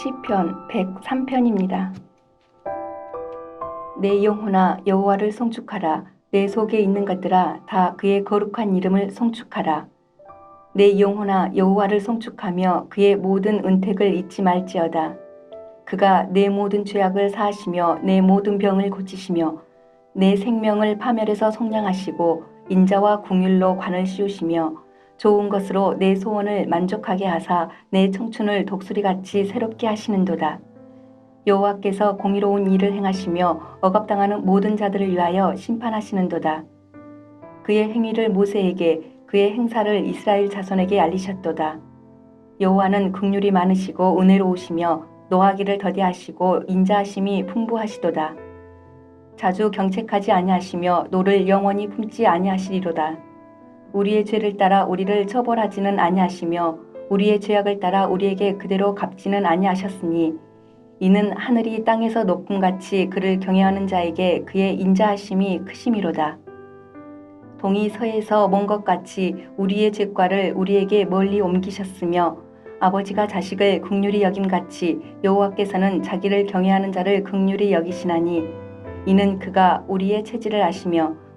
부 시편 103편입니다. 내 영혼아 여호와를 송축하라. 내 속에 있는 것들아 다 그의 거룩한 이름을 송축하라. 내 영혼아 여호와를 송축하며 그의 모든 은택을 잊지 말지어다. 그가 내 모든 죄악을 사하시며 내 모든 병을 고치시며 내 생명을 파멸해서 속량하시고 인자와 궁율로 관을 씌우시며 좋은 것으로 내 소원을 만족하게 하사 내 청춘을 독수리같이 새롭게 하시는도다. 여호와께서 공의로운 일을 행하시며 억압당하는 모든 자들을 위하여 심판하시는도다. 그의 행위를 모세에게 그의 행사를 이스라엘 자손에게 알리셨도다. 여호와는 긍휼이 많으시고 은혜로우시며 노하기를 더디하시고 인자하심이 풍부하시도다. 자주 경책하지 아니하시며 노를 영원히 품지 아니하시리로다. 우리의 죄를 따라 우리를 처벌하지는 아니하시며 우리의 죄악을 따라 우리에게 그대로 갚지는 아니하셨으니 이는 하늘이 땅에서 높음 같이 그를 경외하는 자에게 그의 인자하심이 크심이로다. 동이 서에서 먼 것 같이 우리의 죄과를 우리에게 멀리 옮기셨으며 아버지가 자식을 극률이 여김 같이 여호와께서는 자기를 경외하는 자를 극률이 여기시나니 이는 그가 우리의 체질을 아시며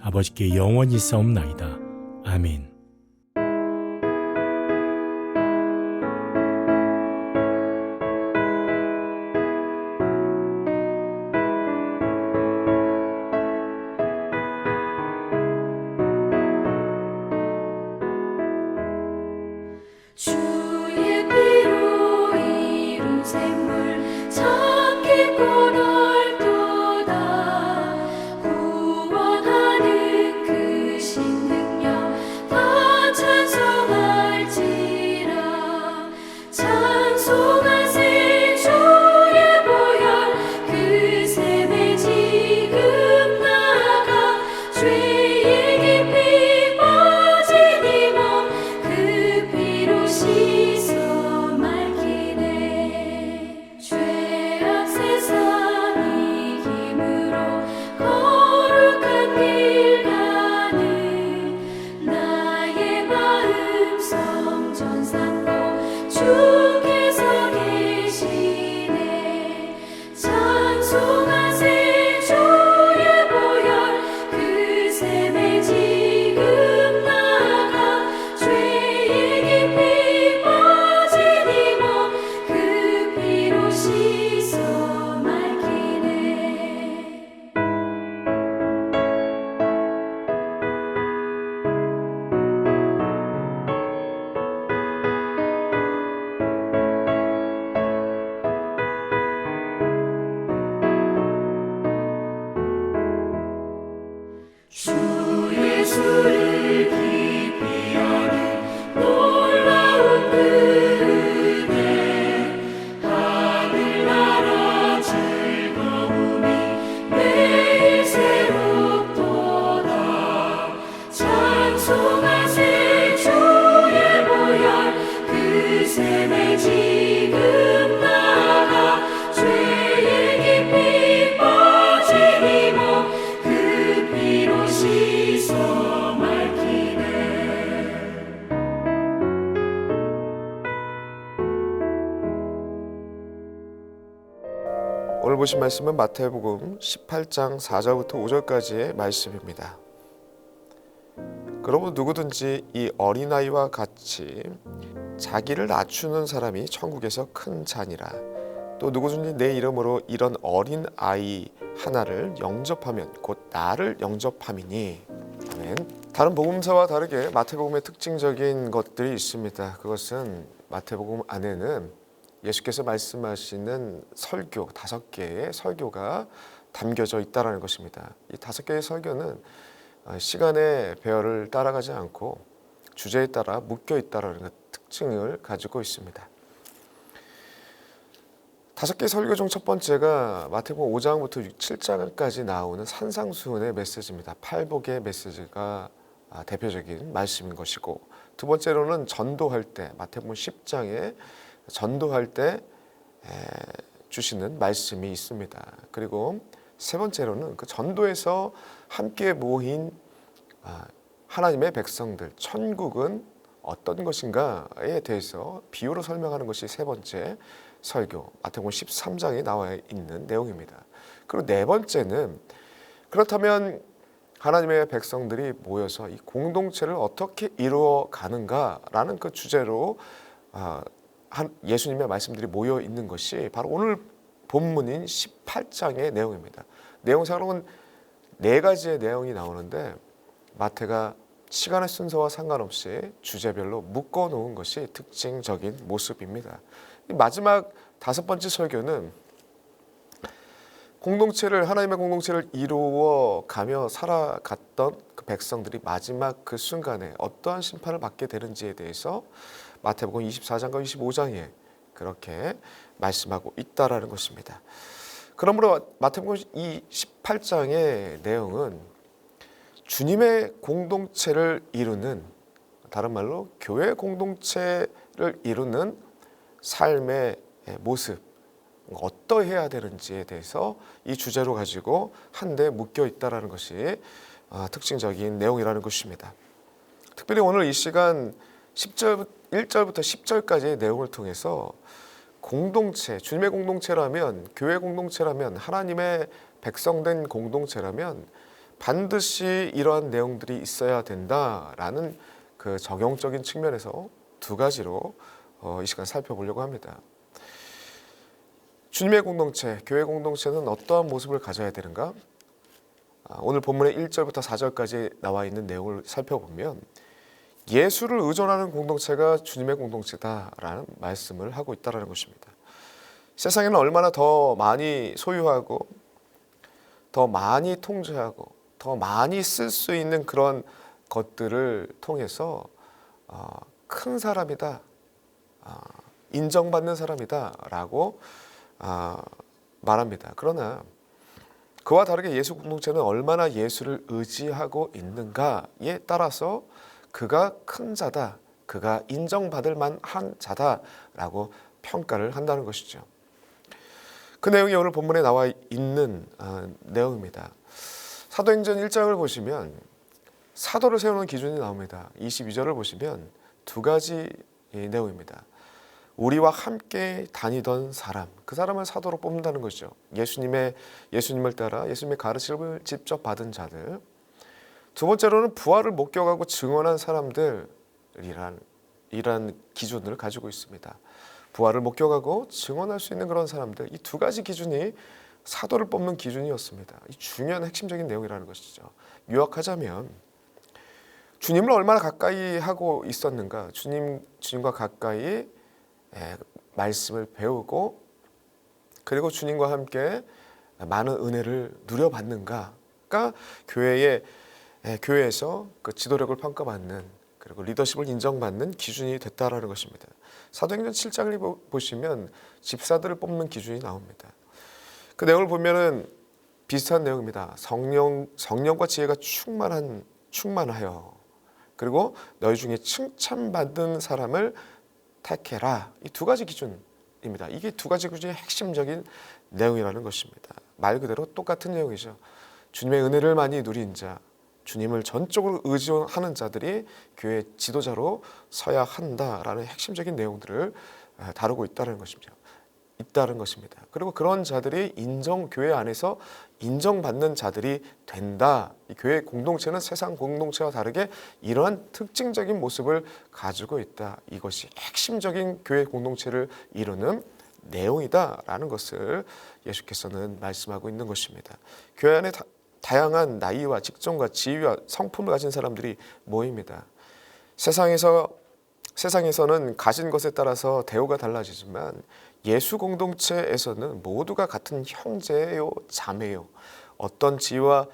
아버지께 영원히 싸움나이다. 아멘. 보신 말씀은 마태복음 18장 4절부터 5절까지의 말씀입니다. 그러므로 누구든지 이 어린아이와 같이 자기를 낮추는 사람이 천국에서 큰 자니라. 또 누구든지 내 이름으로 이런 어린 아이 하나를 영접하면 곧 나를 영접함이니. 아멘. 다른 복음서와 다르게 마태복음의 특징적인 것들이 있습니다. 그것은 마태복음 안에는 예수께서 말씀하시는 설교 다섯 개의 설교가 담겨져 있다라는 것입니다. 이 다섯 개의 설교는 어, 시간의 배열을 따라가지 않고 주제에 따라 묶여 있다라는 것, 특징을 가지고 있습니다. 다섯 개 설교 중 첫 번째가 마태복음 5장부터 7장까지 나오는 산상수훈의 메시지입니다. 팔복의 메시지가 아, 대표적인 말씀인 것이고 두 번째로는 전도할 때 마태복음 10장에 전도할 때 에, 주시는 말씀이 있습니다. 그리고 세 번째로는 그 전도에서 함께 모인 아, 하나님의 백성들 천국은 어떤 것인가에 대해서 비유로 설명하는 것이 세 번째 설교 마태복음 13장에 나와 있는 내용입니다. 그리고 네 번째는 그렇다면 하나님의 백성들이 모여서 이 공동체를 어떻게 이루어 가는가라는 그 주제로 아, 한 예수님의 말씀들이 모여 있는 것이 바로 오늘 본문인 18장의 내용입니다. 내용상으로는 네 가지의 내용이 나오는데 마태가 시간의 순서와 상관없이 주제별로 묶어 놓은 것이 특징적인 모습입니다. 이 마지막 다섯 번째 설교는 공동체를 하나님의 공동체를 이루어 가며 살아갔던 그 백성들이 마지막 그 순간에 어떠한 심판을 받게 되는지에 대해서 마태복음 24장과 25장에 그렇게 말씀하고 있다라는 것입니다. 그러므로 마태복음 이 18장의 내용은 주님의 공동체를 이루는 다른 말로 교회 공동체를 이루는 삶의 모습 어떠해야 되는지에 대해서 이 주제로 가지고 한데 묶여 있다라는 것이 아, 특징적인 내용이라는 것입니다. 특별히 오늘 이 시간 10절 1절부터 10절까지의 내용을 통해서 공동체, 주님의 공동체라면 교회 공동체라면 하나님의 백성된 공동체라면 반드시 이러한 내용들이 있어야 된다라는 그 적용적인 측면에서 두 가지로 어, 이 시간 살펴보려고 합니다. 주님의 공동체, 교회 공동체는 어떠한 모습을 가져야 되는가? 아, 오늘 본문의 1절부터 4절까지 나와 있는 내용을 살펴보면 예수를 의존하는 공동체가 주님의 공동체다라는 말씀을 하고 있다라는 것입니다. 세상에는 얼마나 더 많이 소유하고 더 많이 통제하고 더 많이 쓸 수 있는 그런 것들을 통해서 어, 큰 사람이다, 어, 인정받는 사람이다라고 어, 말합니다. 그러나 그와 다르게 예수 공동체는 얼마나 예수를 의지하고 있는가에 따라서 그가 큰 자다, 그가 인정받을 만한 자다라고 평가를 한다는 것이죠. 그 내용이 오늘 본문에 나와 있는 어, 내용입니다. 사도행전 1장을 보시면 사도를 세우는 기준이 나옵니다. 22절을 보시면 두 가지 내용입니다. 우리와 함께 다니던 사람, 그 사람을 사도로 뽑는다는 것이죠. 예수님의 예수님을 따라 예수님의 가르침을 직접 받은 자들. 두 번째로는 부활을 목격하고 증언한 사람들이란 이란 기준을 가지고 있습니다. 부활을 목격하고 증언할 수 있는 그런 사람들 이 두 가지 기준이 사도를 뽑는 기준이었습니다. 이 중요한 핵심적인 내용이라는 것이죠. 요약하자면 주님을 얼마나 가까이 하고 있었는가, 주님 주님과 가까이 예, 말씀을 배우고 그리고 주님과 함께 많은 은혜를 누려받는가가 교회의 예, 교회에서 그 지도력을 평가받는 그리고 리더십을 인정받는 기준이 됐다라는 것입니다. 사도행전 7장을 보시면 집사들을 뽑는 기준이 나옵니다. 그 내용을 보면은 비슷한 내용입니다. 성령 성령과 지혜가 충만한 충만하여 그리고 너희 중에 칭찬받는 사람을 택해라. 이 두 가지 기준입니다. 이게 두 가지 기준의 핵심적인 내용이라는 것입니다. 말 그대로 똑같은 내용이죠. 주님의 은혜를 많이 누린 자, 주님을 전적으로 의지하는 자들이 교회 지도자로 서야 한다라는 핵심적인 내용들을 다루고 있다는 것입니다. 있다는 것입니다. 그리고 그런 자들이 인정 교회 안에서 인정받는 자들이 된다. 이 교회 공동체는 세상 공동체와 다르게 이러한 특징적인 모습을 가지고 있다. 이것이 핵심적인 교회 공동체를 이루는 내용이다라는 것을 예수께서는 말씀하고 있는 것입니다. 교회 안에 다, 다양한 나이와 직종과 지위와 성품을 가진 사람들이 모입니다. 세상에서 세상에서는 가진 것에 따라서 대우가 달라지지만 예수 공동체에서는 모두가 같은 형제요, 자매요. 어떤 지위와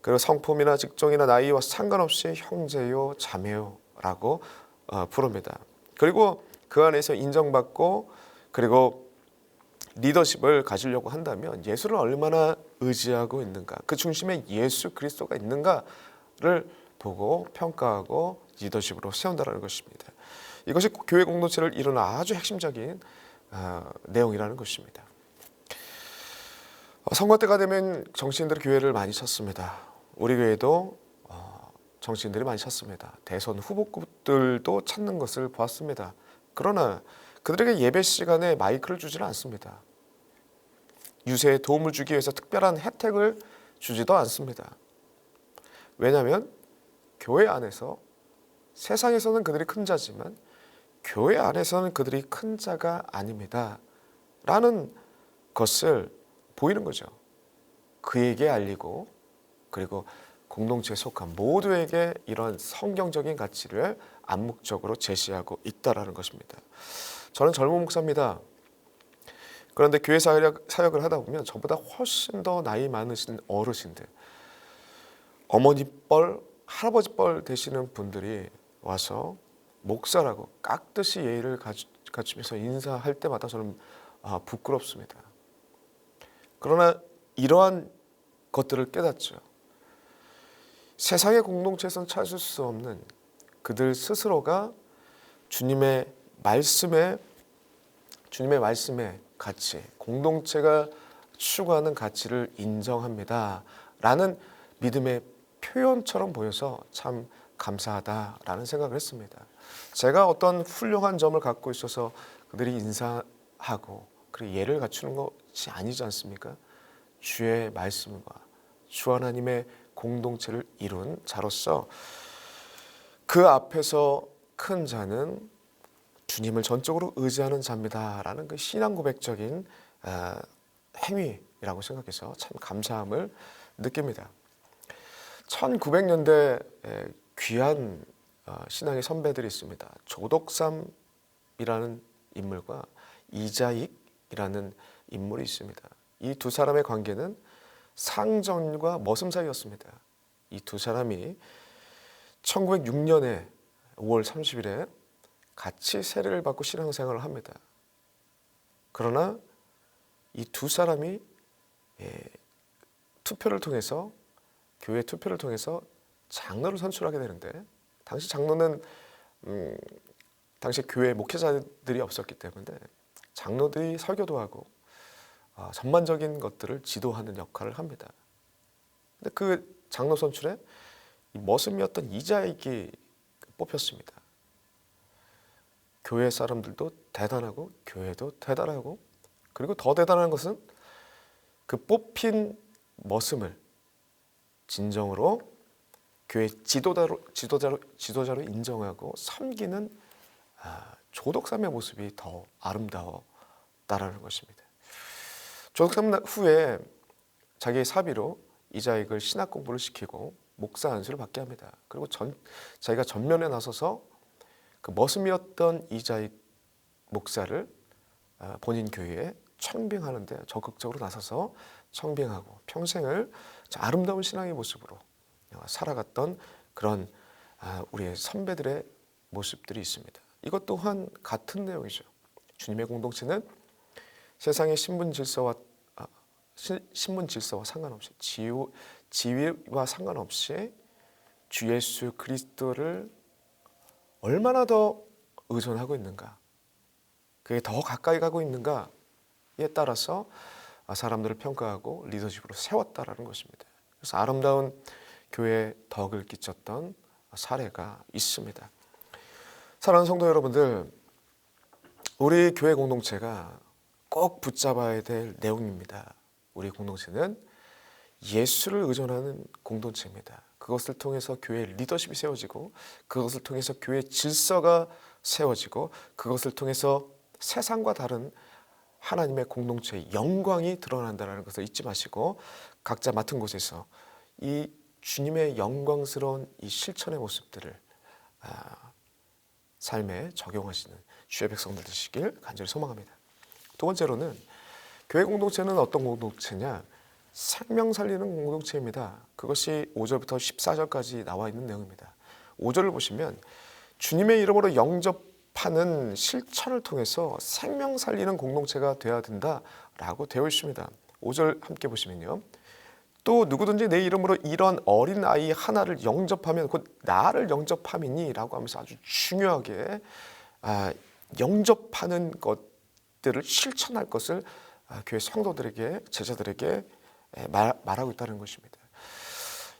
그 성품이나 직종이나 나이와 상관없이 형제요, 자매요라고 어, 부릅니다. 그리고 그 안에서 인정받고 그리고 리더십을 가지려고 한다면 예수를 얼마나 의지하고 있는가, 그 중심에 예수 그리스도가 있는가를 보고 평가하고 리더십으로 세운다는 것입니다. 이것이 교회 공동체를 이루는 아주 핵심적인 어, 내용이라는 것입니다. 어, 선거 때가 되면 정치인들이 교회를 많이 찾습니다. 우리 교회도 어, 정치인들이 많이 찾습니다. 대선 후보급들도 찾는 것을 보았습니다. 그러나 그들에게 예배 시간에 마이크를 주지는 않습니다. 유세에 도움을 주기 위해서 특별한 혜택을 주지도 않습니다. 왜냐하면 교회 안에서 세상에서는 그들이 큰 자지만 교회 안에서는 그들이 큰 자가 아닙니다. 라는 것을 보이는 거죠. 그에게 알리고 그리고 공동체에 속한 모두에게 이런 성경적인 가치를 암묵적으로 제시하고 있다라는 것입니다. 저는 젊은 목사입니다. 그런데 교회 사역, 사역을 하다 보면 저보다 훨씬 더 나이 많으신 어르신들, 어머니 뻘, 할아버지 뻘 되시는 분들이 와서 목사라고 깍듯이 예의를 갖추- 갖추면서 인사할 때마다 저는 아, 부끄럽습니다. 그러나 이러한 것들을 깨닫죠. 세상의 공동체에서는 찾을 수 없는 그들 스스로가 주님의 말씀에 주님의 말씀의 가치, 공동체가 추구하는 가치를 인정합니다. 라는 믿음의 표현처럼 보여서 참 감사하다라는 생각을 했습니다. 제가 어떤 훌륭한 점을 갖고 있어서 그들이 인사하고 그리고 예를 갖추는 것이 아니지 않습니까? 주의 말씀과 주 하나님의 공동체를 이룬 자로서 그 앞에서 큰 자는 주님을 전적으로 의지하는 자입니다라는 그 신앙 고백적인 아, 행위라고 생각해서 참 감사함을 느낍니다. 1900년대 귀한 어, 신앙의 선배들이 있습니다. 조덕삼이라는 인물과 이자익이라는 인물이 있습니다. 이 두 사람의 관계는 상전과 머슴 사이였습니다. 이 두 사람이 1906년에 5월 30일에 같이 세례를 받고 신앙생활을 합니다. 그러나 이 두 사람이 예, 투표를 통해서 교회 투표를 통해서 장로를 선출하게 되는데 당시 장로는 음, 당시 교회 목회자들이 없었기 때문에 장로들이 설교도 하고 어, 전반적인 것들을 지도하는 역할을 합니다. 근데 그 장로 선출에 이 머슴이었던 이자익이 뽑혔습니다. 교회 사람들도 대단하고 교회도 대단하고 그리고 더 대단한 것은 그 뽑힌 머슴을 진정으로 교회 지도자로 지도자로 지도자로 인정하고 섬기는 아, 조덕삼의 모습이 더 아름다웠다라는 것입니다. 조덕삼 후에 자기의 사비로 이자익을 신학 공부를 시키고 목사 안수를 받게 합니다. 그리고 전 자기가 전면에 나서서 그 머슴이었던 이자익 목사를 아, 본인 교회에 청빙하는데 적극적으로 나서서 청빙하고 평생을 아름다운 신앙의 모습으로 살아갔던 그런 아, 우리의 선배들의 모습들이 있습니다. 이것 또한 같은 내용이죠. 주님의 공동체는 세상의 신분 질서와 아, 시- 신분 질서와 상관없이 지위, 지위와 상관없이 주 예수 그리스도를 얼마나 더 의존하고 있는가, 그게 더 가까이 가고 있는가에 따라서 아, 사람들을 평가하고 리더십으로 세웠다라는 것입니다. 그래서 아름다운 교회에 덕을 끼쳤던 사례가 있습니다. 사랑하는 성도 여러분들, 우리 교회 공동체가 꼭 붙잡아야 될 내용입니다. 우리 공동체는 예수를 의존하는 공동체입니다. 그것을 통해서 교회 리더십이 세워지고 그것을 통해서 교회 질서가 세워지고 그것을 통해서 세상과 다른 하나님의 공동체의 영광이 드러난다는 것을 잊지 마시고 각자 맡은 곳에서 이 주님의 영광스러운 이 실천의 모습들을 아, 삶에 적용하시는 주의 백성들 되시길 간절히 소망합니다. 두 번째로는 교회 공동체는 어떤 공동체냐? 생명 살리는 공동체입니다. 그것이 5절부터 14절까지 나와 있는 내용입니다. 5절을 보시면 주님의 이름으로 영접하는 실천을 통해서 생명 살리는 공동체가 되어야 된다라고 되어 있습니다. 5절 함께 보시면요. 또 누구든지 내 이름으로 이런 어린 아이 하나를 영접하면 곧 나를 영접함이니라고 하면서 아주 중요하게 아, 영접하는 것들을 실천할 것을 아, 교회 성도들에게 제자들에게 에, 말, 말하고 있다는 것입니다.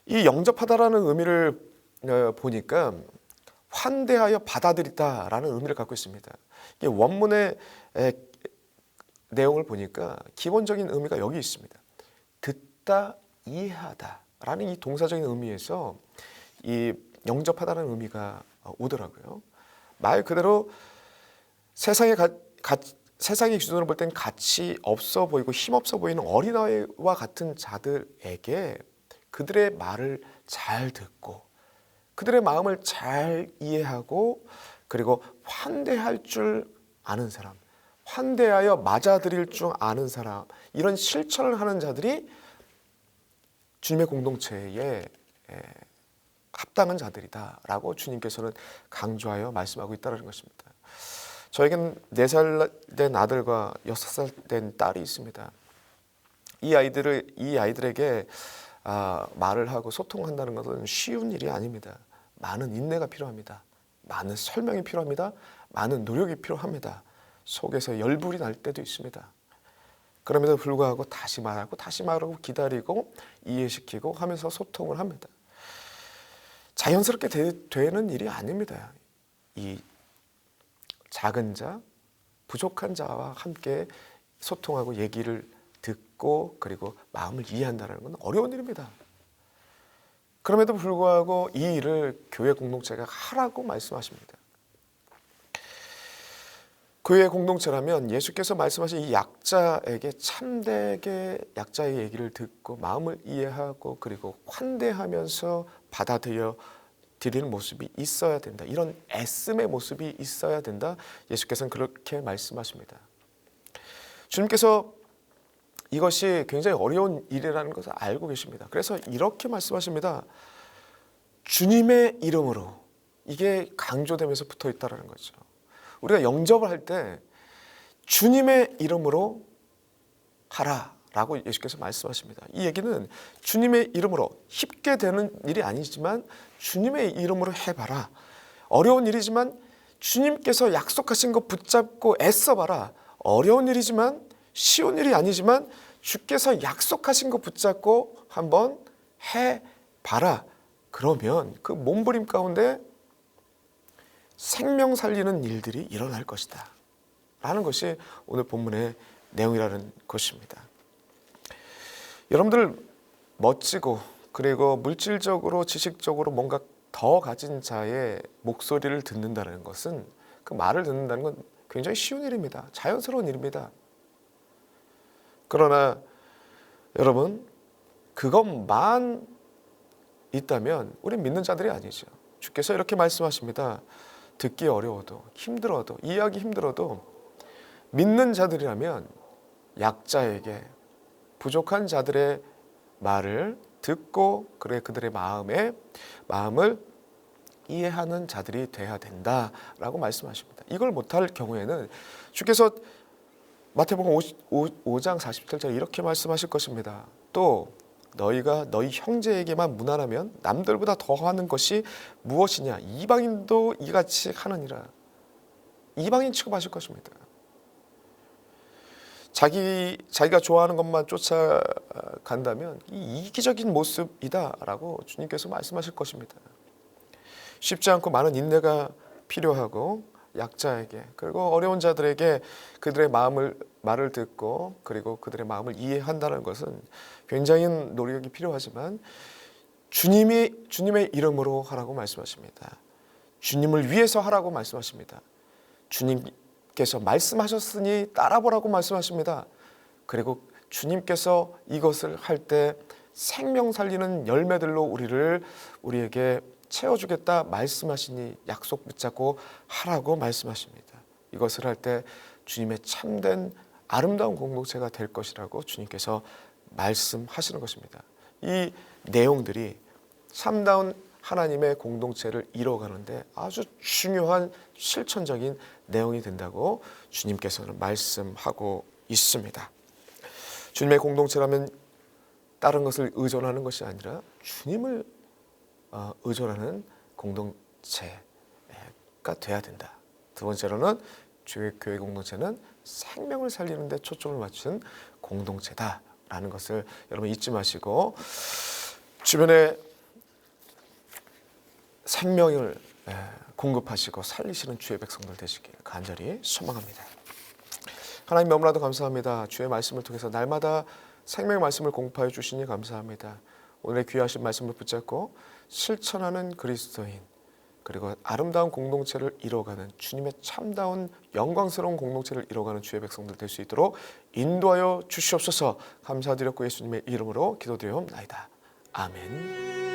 이 영접하다라는 의미를 어, 보니까 환대하여 받아들이다라는 의미를 갖고 있습니다. 이게 원문의 에, 내용을 보니까 기본적인 의미가 여기 있습니다. 듣다 이해하다라는 이 동사적인 의미에서 이 영접하다는 의미가 어, 오더라고요. 말 그대로 세상의 가, 가, 세상의 기준으로 볼 땐 가치 없어 보이고 힘없어 보이는 어린아이와 같은 자들에게 그들의 말을 잘 듣고 그들의 마음을 잘 이해하고 그리고 환대할 줄 아는 사람, 환대하여 맞아들일 줄 아는 사람 이런 실천을 하는 자들이 주님의 공동체에 에, 합당한 자들이다라고 주님께서는 강조하여 말씀하고 있다는 것입니다. 저에겐 네살된 아들과 여섯 살된 딸이 있습니다. 이 아이들을 이 아이들에게 아, 말을 하고 소통한다는 것은 쉬운 일이 아닙니다. 많은 인내가 필요합니다. 많은 설명이 필요합니다. 많은 노력이 필요합니다. 속에서 열불이 날 때도 있습니다. 그럼에도 불구하고 다시 말하고 다시 말하고 기다리고 이해시키고 하면서 소통을 합니다. 자연스럽게 되, 되는 일이 아닙니다. 이 작은 자, 부족한 자와 함께 소통하고 얘기를 듣고 그리고 마음을 이해한다는 건 어려운 일입니다. 그럼에도 불구하고 이 일을 교회 공동체가 하라고 말씀하십니다. 교회 공동체라면 예수께서 말씀하신 이 약자에게 참되게 약자의 얘기를 듣고 마음을 이해하고 그리고 환대하면서 받아들여 드리는 모습이 있어야 된다. 이런 애씀의 모습이 있어야 된다. 예수께서는 그렇게 말씀하십니다. 주님께서 이것이 굉장히 어려운 일이라는 것을 알고 계십니다. 그래서 이렇게 말씀하십니다. 주님의 이름으로 이게 강조되면서 붙어 있다라는 거죠. 우리가 영접을 할 때 주님의 이름으로 하라 라고 예수께서 말씀하십니다. 이 얘기는 주님의 이름으로 쉽게 되는 일이 아니지만 주님의 이름으로 해봐라. 어려운 일이지만 주님께서 약속하신 거 붙잡고 애써봐라. 어려운 일이지만 쉬운 일이 아니지만 주께서 약속하신 거 붙잡고 한번 해봐라. 그러면 그 몸부림 가운데 생명 살리는 일들이 일어날 것이다. 라는 것이 오늘 본문의 내용이라는 것입니다. 여러분들 멋지고 그리고 물질적으로 지식적으로 뭔가 더 가진 자의 목소리를 듣는다는 것은 그 말을 듣는다는 건 굉장히 쉬운 일입니다. 자연스러운 일입니다. 그러나 여러분 그것만 있다면 우리 믿는 자들이 아니죠. 주께서 이렇게 말씀하십니다. 듣기 어려워도 힘들어도 이해하기 힘들어도 믿는 자들이라면 약자에게 부족한 자들의 말을 듣고 그래 그들의 마음에 마음을 이해하는 자들이 돼야 된다라고 말씀하십니다. 이걸 못할 경우에는 주께서 마태복음 5, 장 47절 이렇게 말씀하실 것입니다. 또 너희가 너희 형제에게만 무난하면 남들보다 더하는 것이 무엇이냐? 이방인도 이같이 하느니라. 이방인 취급하실 것입니다. 자기 자기가 좋아하는 것만 쫓아간다면 이 이기적인 모습이다라고 주님께서 말씀하실 것입니다. 쉽지 않고 많은 인내가 필요하고 약자에게 그리고 어려운 자들에게 그들의 마음을 말을 듣고 그리고 그들의 마음을 이해한다는 것은 굉장히 노력이 필요하지만 주님이 주님의 이름으로 하라고 말씀하십니다. 주님을 위해서 하라고 말씀하십니다. 주님 께서 말씀하셨으니 따라보라고 말씀하십니다. 그리고 주님께서 이것을 할 때 생명 살리는 열매들로 우리를 우리에게 채워주겠다 말씀하시니 약속 붙잡고 하라고 말씀하십니다. 이것을 할 때 주님의 참된 아름다운 공동체가 될 것이라고 주님께서 말씀하시는 것입니다. 이 내용들이 참다운 하나님의 공동체를 이뤄가는데 아주 중요한 실천적인 내용이 된다고 주님께서는 말씀하고 있습니다. 주님의 공동체라면 다른 것을 의존하는 것이 아니라 주님을 어, 의존하는 공동체가 돼야 된다. 두 번째로는 교회 공동체는 생명을 살리는 데 초점을 맞춘 공동체다라는 것을 여러분 잊지 마시고 주변에 생명을 에, 공급하시고 살리시는 주의 백성들 되시길 간절히 소망합니다. 하나님 너무나도 감사합니다. 주의 말씀을 통해서 날마다 생명의 말씀을 공포하여 주시니 감사합니다. 오늘의 귀하신 말씀을 붙잡고 실천하는 그리스도인 그리고 아름다운 공동체를 이뤄가는 주님의 참다운 영광스러운 공동체를 이뤄가는 주의 백성들 될 수 있도록 인도하여 주시옵소서 감사드렸고 예수님의 이름으로 기도드리옵나이다. 아멘.